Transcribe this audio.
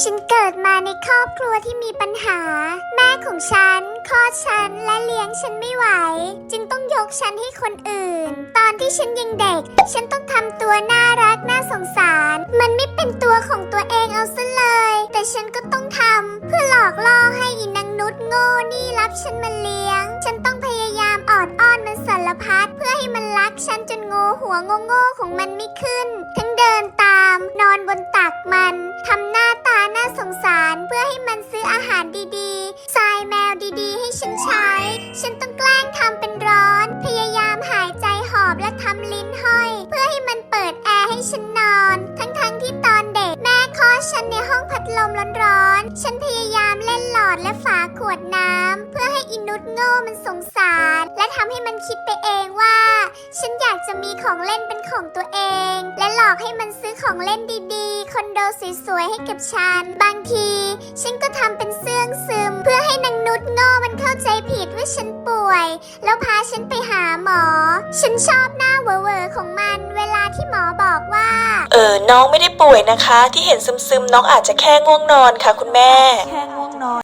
ฉันเกิดมาในครอบครัวที่มีปัญหา แม่ของฉันคลอดฉันและเลี้ยงฉันไม่ไหว จึงต้องยกฉันให้คนอื่น ตอนที่ฉันยังเด็ก ฉันต้องทำตัวน่ารักน่าสงสาร มันไม่เป็นตัวของตัวเองเอาซะเลย แต่ฉันก็ต้องทำเพื่อหลอกล่อให้อีนางนุษโง่นี่รับฉันมาเลี้ยง ฉันต้องพยายามออดอ้อนมันสารพัดเพื่อให้มันรักฉันจนโง่หัวโง่ๆของมันไม่ขึ้น ทั้งเดินตาม นอนบนตักมันทำ ให้มันซื้ออาหารดีๆทรายแมวดีๆ ให้ฉันใช้ ฉันต้องแกล้งทำเป็นร้อน พยายามหายใจหอบและทำลิ้นห้อย เพื่อให้มันเปิดแอร์ให้ฉันนอน ทั้งๆที่ตอนเด็กแม่คอฉันในห้องพัดลมร้อนๆ ฉันพยายามเล่นหลอดและฝาขวดน้ำเพื่อให้อินุดโง่มันสงสาร และทำให้มันคิดไปเองว่า ฉันอยากจะมีของเล่นเป็นของตัวเอง และหลอกให้มันซื้อของเล่นดีๆคอนโดสวยๆให้กับฉัน บางที ให้นางนุชโง่มันเข้าใจผิดว่าฉันป่วย แล้วพาฉันไปหาหมอ ฉันชอบหน้าเวอร์ของมัน เวลาที่หมอบอกว่า เออ น้องไม่ได้ป่วยนะคะ ที่เห็นซึมๆ น้องอาจจะแค่ง่วงนอนค่ะ คุณแม่ แค่ง่